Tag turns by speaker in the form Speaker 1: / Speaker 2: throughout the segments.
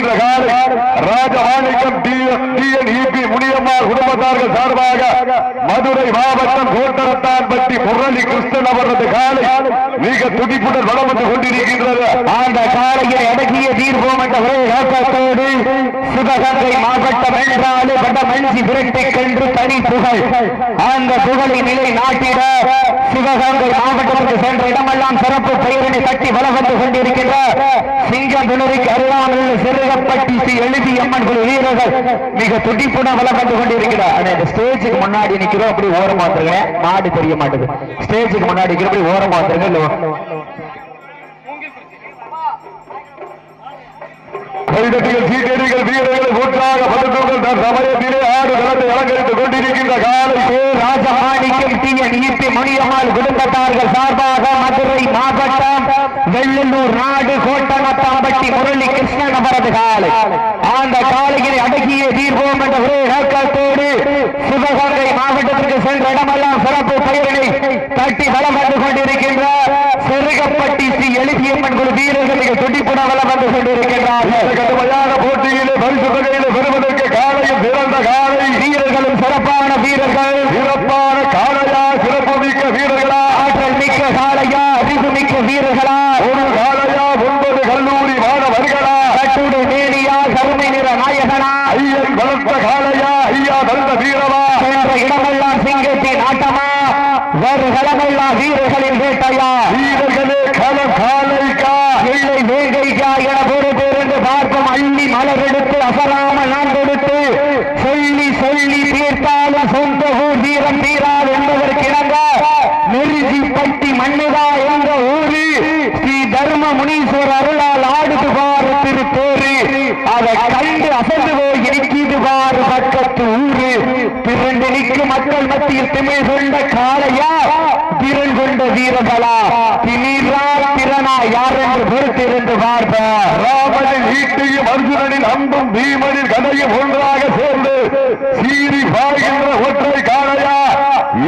Speaker 1: கொண்டிருக்கின்ற காலை ராஜமாணிக்கம் டிஎன்இபி முனியம்மாள் குடும்பத்தார்கள் சார்பாக மதுரை மாவட்டம் கோட்டரத்தான் கோட்டரத்தான்பட்டி முரளி கிருஷ்ணன் அவரது காலை மிக துடிப்புடன் வளம் வந்து கொண்டிருக்கின்றது.
Speaker 2: அந்த காலையை அடக்கிய தீர்ப்போம் என்ற ஒரே நோக்கத்தோடு சிவகங்கை மாவட்டம் என்றாலே வடமஞ்சி விரட்டை கன்று தனி புகழ். அந்த புகழை நிலை நாட்டிட சிவகங்கை மாவட்டத்திற்கு சென்ற இடமெல்லாம் சிறப்பு பெயரினை கட்டி வளம் வந்து கொண்டிருக்கின்ற சிங்கம்புணரிக்கு அருகாமல் சிறு சிறுகப்பட்டி ஸ்ரீ எழுதி அம்மன் குழு வீரர்கள் மிக துடிப்புடன் வளம் வந்து கொண்டிருக்கிறார் ஆனா இந்த ஸ்டேஜுக்கு முன்னாடி நிக்கிறோம் அப்படி ஓரமா வந்துருங்க. மாடு தெரிய மாட்டேது. ஸ்டேஜுக்கு முன்னாடி நிக்கிறோம் அப்படி ஓரமா வந்துருங்க
Speaker 1: வீரர்கள் பதக்கங்கள் தன் சமயத்திலே ஆடு களத்தை அலங்கரித்துக் கொண்டிருக்கின்ற காலை
Speaker 2: ராஜமாணிக்கம் டிஎன் ஈபி மணியம்மாள் குடும்பத்தார்கள் சார்பாக மதுரை மாவட்டம் வெள்ளலூர் நாடு கோட்டமத்தாம்பட்டி முரளி கிருஷ்ணன் அவரது காலை. அந்த காலையை அடக்கிய தீர்வோம் என்ற ஒரே நோக்கத்தோடு சிவகங்கை மாவட்டத்திற்கு சென்ற இடமெல்லாம் சிறப்பு பெயரினை தட்டி வளம் வந்து கொண்டிருக்கின்ற செருகப்பட்டி ஸ்ரீ எழுதியம்மன் குழு வீரர்கள் மிக துடிப்புடன் வளம் வந்து
Speaker 1: இந்த
Speaker 2: கொண்டிருக்கின்றார்கள்
Speaker 1: போட்டியிலே பரிசு தொகையிலே வருவதற்கு காலையும் சிறந்த காலை
Speaker 2: வீரர்களும் சிறப்பான வீரர்கள்
Speaker 1: சிறப்பான காளையா சிறப்பு மிக்க வீரர்களா
Speaker 2: ஆற்றல் மிக்க காளையா அறிவு மிக்க வீரர்களா
Speaker 1: ஒரு காளையா ஒன்பது கல்லூரி மாணவர்களா
Speaker 2: கட்டுடு மேலியா கருமை நிற நாயகனா
Speaker 1: ஐயன் வளர்த்த காளையா ஐயா தந்த வீரவா
Speaker 2: சென்ற இடமெல்லாம் சிங்கத்தின் ஆட்டமா வருகளமெல்லாம் வீரர்களின் வேட்டையா?
Speaker 1: வீரர்களே களம் காலைக்கா
Speaker 2: இல்லை வேங்கைக்கா என பொறுத்திருந்து பார்க்கும் அள்ளி மலரெடுத்து அசராமல் நான் கொடுத்து சொல்லி சொல்லி தீர்த்தாலும் சொந்த ஊர் வீரம் தீராது என்பதற்கிணங்க நெருஜி பட்டி மண்ணுதா என்ற ஊரு ஸ்ரீ தர்ம முனீஸ்வரர் அருளால் ஆடுது பாரு திருத்தேரு அதை கண்டு அசந்து போய் நிற்கிது பாரு பக்கத்து நிற்கும் மக்கள் மத்தியில் திமிழ் கொண்ட காளையா திறன் கொண்ட வீரர்களா திமிரா திறனா யார் என்று பொறுத்திருந்து பார்ப்ப
Speaker 1: ராமனின் ஈட்டியும் அர்ஜுனனின் அன்பும் பீமனின் கதையும் ஒன்றாக சேர்ந்து சீரி பாய்கின்ற ஒற்றை காளையா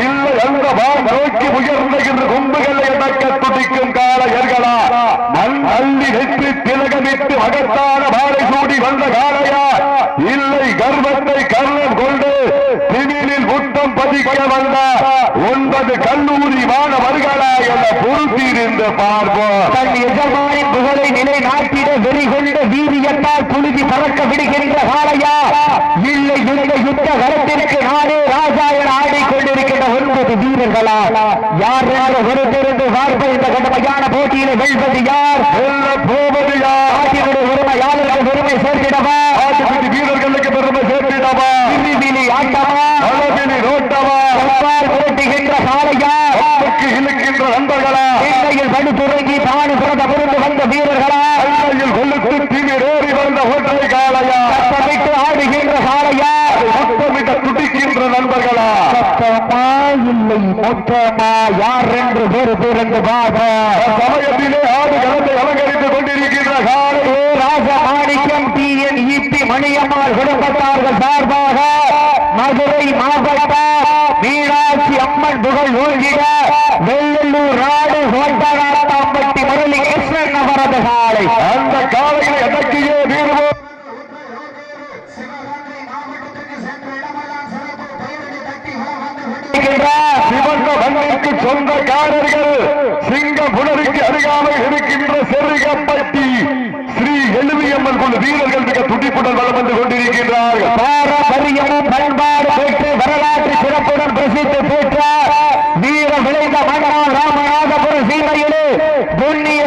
Speaker 1: இல்லை அந்த வான் நோக்கி உயர்ந்த என்று கொம்புகளை அடக்க துடிக்கும் காளையர்களா மண் அள்ளி நெற்றி திலகமிட்டு மகத்தான பாலை சூடி வந்த காளையா இல்லை கர்வத்தை கர்ணம் கொண்டு பதிக்க வந்த ஒன்பது கல்லூரி மாணவர்களா என பொறுத்திருந்து பார்ப்போம்.
Speaker 2: தன் எஜமானின் புகழை நிலைநாட்டிட வெறி கொண்ட வீரியத்தால் புழுதி பறக்க விடுகின்ற காளையா? இல்லை இந்த யுத்த களத்திற்கு நானே ராஜா என ஆடிக்கொண்டிருக்கின்ற ஒன்பது வீரர்களா? யார் என்று பொறுத்திருந்து பார்ப்பது இந்த கடுமையான போட்டியில வெல்வது யார்?
Speaker 1: போவது யார்?
Speaker 2: நாட்டினுடைய உரிமையாளருக்கு பெருமை சேர்த்திடவா?
Speaker 1: ஆட்டுக்குட்டி வீரர்களுக்கு பெருமை சேர்த்திடவா?
Speaker 2: ஆட்டமா போட்டுகின்ற காளையா
Speaker 1: பம்புக்கு இழுக்கின்ற நண்பர்களா?
Speaker 2: சென்னையில் படுத்துறங்கி தானு பிறந்த பொருந்து வந்த வீரர்களா?
Speaker 1: கையில் கொள்ளுக்கு திமிரேறி வந்த ஒற்றை காளையா
Speaker 2: சத்தமிட்டு ஆடுகின்ற காளையா
Speaker 1: முத்தமிட்ட துடிக்கின்ற நண்பர்களா?
Speaker 2: சத்தமா இல்லை மொத்தமா யார் என்று பேரு பேருந்து பாக
Speaker 1: சமயத்திலே ஆடு களத்தை அலங்கரித்துக் கொண்டிருக்கின்ற காலை.
Speaker 2: Rajamanickam T N EB Maniammal குடும்பத்தார்கள் சார்பாக மதுரை மாவட்டம் மீனாட்சி அம்மன் புகழ் ஓங்கிட வெள்ளலூர் நாடு கோட்டநாட்டாம்பட்டி முரளி கிருஷ்ணன் அவரது காலை
Speaker 1: அந்த காலையில் அடக்கியே வீறுவோம் சிவந்த மண்ணிற்கு சொந்தக்காரர்கள் சிங்கபுணருக்கு அருகாமல் இருக்கின்ற செருகப்பட்டி ஸ்ரீ எழுவியம்மன் கொண்டு வீரர்கள் மிக துடிப்புடன் வளம் வந்து கொண்டிருக்கின்றார்கள்.
Speaker 2: பாரம்பரியமும் பண்பாடு பெற்று வரலாற்று சிறப்புடன் பிரசித்தி பெற்ற வீர விளைந்த மன்னால் ராமநாதபுர சீமையிலே புண்ணிய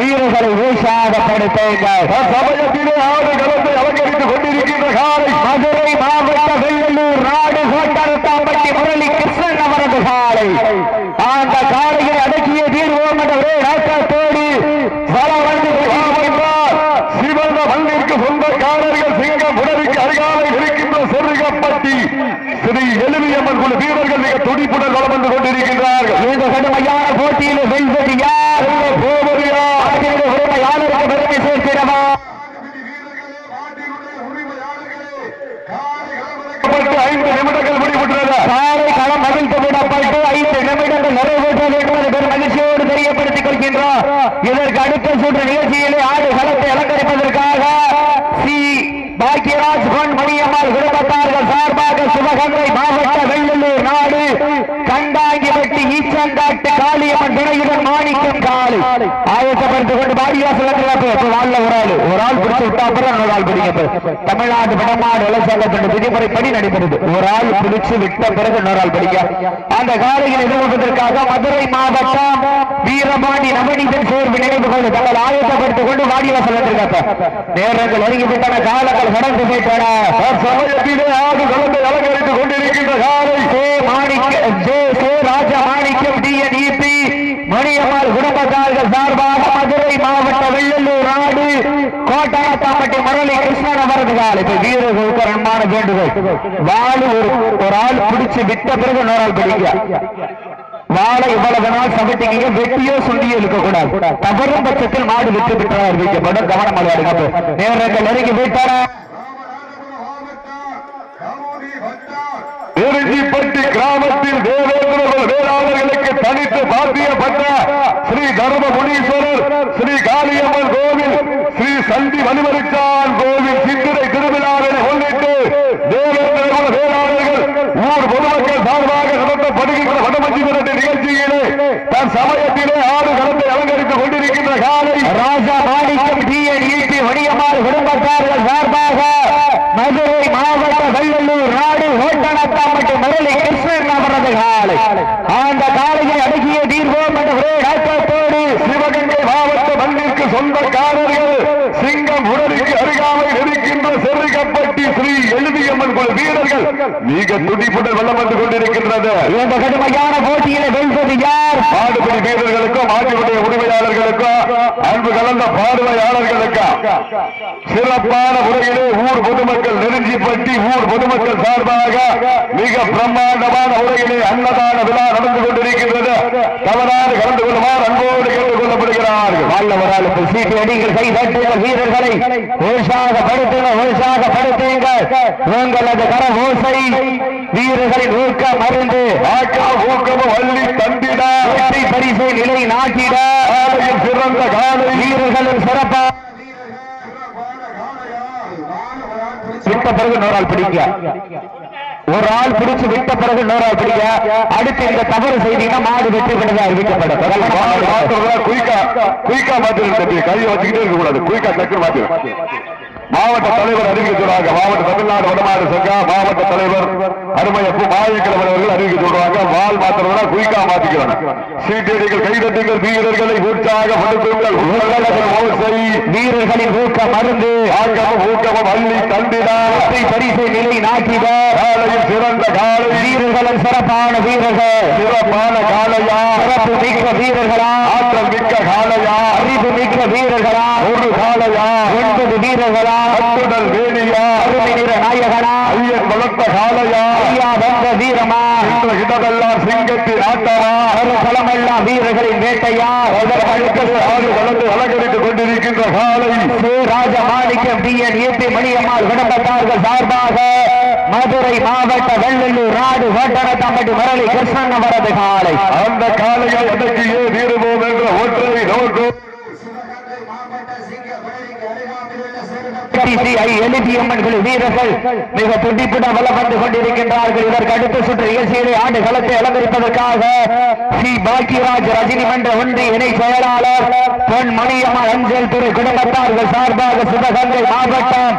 Speaker 2: வீரர்களை உற்சாகப்படுத்துங்கள்
Speaker 1: அலங்கரித்துக் கொண்டிருக்கின்ற காலை
Speaker 2: மதுரை மாவட்ட வெள்ளலூர் நாடு கோட்டரத்தாம்பட்டி முரளி கிருஷ்ணன் அவரது காலை. அந்த காலையை அடக்கிய தீர்வோம் என்ற ஒரே நோக்கத்தோடு வலம் வந்து.
Speaker 1: சிவந்த மண்ணிற்கு சொந்தக்காரர்கள் சிங்கம் புனருக்கு அருகாமல் இருக்கின்ற செருகப்பட்டி ஸ்ரீ எழுவியம்மன் குழு வீரர்கள் மிக துடிப்புடன் வளம் வந்து கொண்டிருக்கின்றார்கள்.
Speaker 2: இந்த கடுமையான போட்டியில் வெல்வது இதற்கு அடுத்த சுற்று நிகழ்ச்சியிலே ஆடு களத்தை அலங்கரிப்பதற்காக சி. பாக்கியராஜ் பொன் மணி கண்டாங்கிப்பட்டி காளியம்மன் துணையுடன் மாணிக்கம் காலை ஆயத்தப்படுத்திக் கொண்டு பாரியாசலத்தில் வந்து வாழ்ல ஒரு ஆள். ஒரு ஆள் பிடிச்சு விட்டா அப்புறம் ஒரு ஆள் பிடிக்க தமிழ்நாடு வடமாடு இளசங்கத்தின் விதிமுறைப்படி நடைபெறுது. ஒரு ஆள் பிடிச்சு விட்ட பிறகு இன்னொரு ஆள் பிடிக்க அந்த காலையில் எதிர்கொள்வதற்காக மதுரை மாவட்டம் வீரபாண்டி நவநீதன் சேர்வு நினைவு கொண்டு தங்கள் ஆயத்தப்படுத்திக் கொண்டு வாடிவாசல் வந்திருக்காங்க நேரங்கள் ஒருங்கிவிட்டன காலங்கள் கடந்து போயிட்டன
Speaker 1: சமயத்திலே ஆடு கலந்து அலங்கரித்துக் கொண்டிருக்கின்ற காலை
Speaker 2: சே மாணிக்க J S Raja Manickam TNEB Maniammal குடும்பத்தார்கள் சார்பாக மதுரை மாவட்ட வெள்ளலூர் நாடு கோட்டாயத்தாம்பட்டி முரளி கிருஷ்ணன் அவரது கால். இப்ப வீரர்களுக்கு ஒரு அன்பான வேண்டுகோள். வாழு ஒரு ஒரு ஆள் பிடிச்சு விட்ட பிறகு இன்னொரு ஆள் பிடிக்க வாழை இவ்வளவு நாள் சமைத்தீங்க வெட்டியோ சுண்டியோ இருக்க கூடாது தவறும் பட்சத்தில் மாடு விட்டு விட்டதாக அறிவிக்கப்படும் கவனம் விளையாடுங்க நேரங்கள் நெருங்கி விட்டார?
Speaker 1: நெருங்கிப்பட்டி கிராமத்தில் தேவேந்திரர்கள் வேளாளர்களுக்கு தனித்து பாத்தியப்பட்ட ஸ்ரீ தர்ம முனீஸ்வரர் ஸ்ரீ காளியம்மன் கோவில் ஸ்ரீ சந்தி வலிமரிச்சான் கோவில் சித்திரை திருவிழாவினை முன்னிட்டு தேவேந்திரகுல வேளாளர்கள் ஊர் பொதுமக்கள் சார்பாக நடத்தப்படுகின்ற வடமஞ்சி விரட்டு நிகழ்ச்சியிலே தன் சமயத்திலே ஆடு களத்தை அலங்கரித்துக் கொண்டிருக்கின்ற காலை
Speaker 2: டிஎன்இபி குடும்பத்தார்கள் சார்பாக மதுரை மாவட்ட வெள்ளலூர் நாடு ஓட்டனத்தா மற்றும் மதுரை கிருஷ்ணன் அவரது காலை. அந்த காலையை அடக்கிய தீர்வோம் என்ற ஒரே நோக்கத்தோடு
Speaker 1: சிவகங்கை மாவட்ட மண்ணிற்கு சொந்தக்காரர்கள் இருக்கின்ற செருகப்பட்டி ஸ்ரீ எழுதியம்மன் குல வீரர்கள். மிக துடிப்புடன் வெள்ளம் வந்து கொண்டிருக்கின்றது.
Speaker 2: இந்த கடுமையான போட்டியில வெல்வது யார்?
Speaker 1: மாடுபிடி வீரர்களுக்கும் மாட்டுடைய உரிமையாளர்களுக்கும் அன்பு கலந்த பார்வையாளர்களுக்கும் சிறப்பான முறையிலே ஊர் பொதுமக்கள் நெருஞ்சிப்பட்டி ஊர் பொதுமக்கள் சார்பாக மிக பிரம்மாண்டமான முறையிலே அன்னதான விழா நடந்து கொண்டிருக்கின்றது. தவறாது கலந்து கேட்டுக் கொள்ளப்படுகிறார்கள்
Speaker 2: சீட்டு கை வீரர்களை உற்சாகப்படுத்துங்கள் உங்களது கர ஓசை வீரர்களின் ஊக்கம் மருந்து
Speaker 1: ஆக்கா ஊக்கமும் வள்ளி தந்திட
Speaker 2: பரிசை நிலை நாட்டிட
Speaker 1: சிறந்த காலை
Speaker 2: வீரர்களின் சிறப்பா பிறகு பிடிக்க ஒரு ஆள் பிடிச்சு விட்ட பிறகு இன்னொரு ஆள் பிடிக்க அடுத்து இந்த தவறு செய்தீங்கன்னா மாடு வெற்றி பெற்றதா அறிவிக்கப்படும்
Speaker 1: குயிக்கா குயிக்கா மாத்திரம் கையை வச்சுக்கிட்டே இருக்க கூடாது குயிக்கா டக்கு மாத்திரம் மாவட்ட தலைவர் அறிவிக்க சொல்றாங்க மாவட்ட தமிழ்நாடு வடமாடு சங்கா மாவட்ட தலைவர் அருமையப்பு மாயக்கிழவர் அவர்கள் அறிவிக்க சொல்றாங்க. வால் மாத்திரம்னா குயிக்கா மாத்திக்கிறாங்க. சீட்டடிகள் கைதட்டுங்கள் வீரர்களை உற்சாகப்படுத்துங்கள் உங்களது ஓசை
Speaker 2: வீரர்களின் ஊக்கம் மருந்து
Speaker 1: ஆக்கமும் ஊக்கமும் அள்ளி தந்திடா.
Speaker 2: வெற்றி பரிசை நிலை நாட்டிட.
Speaker 1: காலையில் சிறந்த காலை.
Speaker 2: வீரர்களின் சிறப்பான வீரர்கள்.
Speaker 1: சிறப்பான காலையா
Speaker 2: சிறப்பு மிக்க வீரர்களா.
Speaker 1: ஆற்றல் மிக்க காலையா
Speaker 2: அறிவு மிக்க வீரர்களா.
Speaker 1: ஒரு காலையா
Speaker 2: ஒன்பது வீரர்களா.
Speaker 1: அத்துடல் வேணியா.
Speaker 2: அருமை நிற நாயகனா.
Speaker 1: ஐயன் வளர்த்த காலையா
Speaker 2: ஐயா வந்த வீரமா.
Speaker 1: இந்த இடமெல்லாம் சிங்கத்தின் ஆட்டமா.
Speaker 2: களமெல்லாம் வீரர்களின் வேட்டையா.
Speaker 1: வளர்ந்து அலங்கரித்துக் கொண்டிருக்கின்ற காலை
Speaker 2: Raja Manickam T N EB Maniammal குடும்பத்தார்கள் சார்பாக மதுரை மாவட்ட வெள்ளலூர் நாடு ஓட்டனத்தம்பட்டி மரளி கிருஷ்ணன் அவரது காலை.
Speaker 1: அந்த காலையை ஏ தீருவோம் என்ற ஒற்றை நோக்கம்.
Speaker 2: வீரர்கள் மிக துடிப்புடன் வலம் வந்து கொண்டிருக்கின்றார்கள். இதற்கு அடுத்த சுற்று ஆண்டு களத்தை அலங்கரிப்பதற்காக சி. பாக்கியராஜ் ஒன்றிய இணை செயலாளர் பொன் மணியம்மா அஞ்சல் குடும்பத்தார்கள் சார்பாக சிவகங்கை மாவட்டம்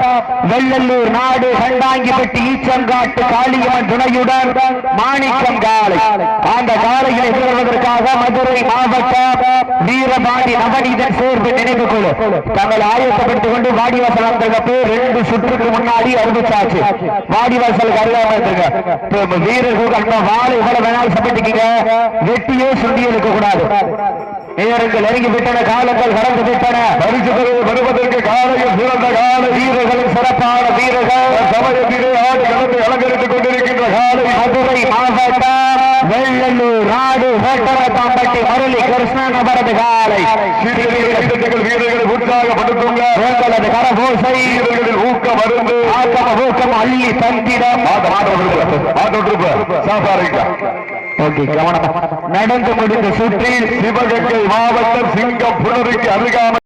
Speaker 2: வெள்ளல்லூர் நாடு கண்டாங்கிப்பட்டி ஈச்சங்காட்டு காளியம்மன் துணையுடன் மாணிக்கம் காலை அந்த காலையில் எதிர்வதற்காக மதுரை மாவட்டம் வீரபாண்டி நவநீதன் சேர்வு நினைவு குழு தங்கள் ஆயத்தப்படுத்திக் கொண்டு வாடிவாசல் வந்திருக்க ரெண்டு சுற்றுக்கு முன்னாடி அறிவிச்சாச்சு. வாடிவாசலுக்கு அருகாம வீரர்கள் அந்த வாழை இவ்வளவு வேணாலும் சமைட்டிக்கீங்க வெட்டியோ சுண்டியோ இருக்க கூடாது. நேரங்கள் நெருங்கி விட்டன காலங்கள் கடந்து விட்டன.
Speaker 1: பரிசு பெறுவது பெறுவதற்கு காலையில் சிறந்த கால
Speaker 2: வீரர்களும் சிறப்பான வீரர்கள்.
Speaker 1: சமயத்திலே ஆடு களத்தை அலங்கரித்துக் கொண்டிருக்கின்ற காலை
Speaker 2: மதுரை மாவட்டம் வெள்ளலூர் நாடு வேட்டரத்தாம்பட்டி முரளி கிருஷ்ணன் அவரது காலை.
Speaker 1: சீர்திருத்த கைதட்டுகள் உற்சாகப்படுத்துங்க
Speaker 2: உங்களது கரபோசை
Speaker 1: வீரர்களின் ஊக்கம் அருந்து.
Speaker 2: ஆக்கம ஊக்கம் அள்ளி தந்திடம். நடந்து முடிந்த சுற்றில்
Speaker 1: சிவகங்கை மாவட்டம் சிங்கம் புனருக்கு அருகாமல்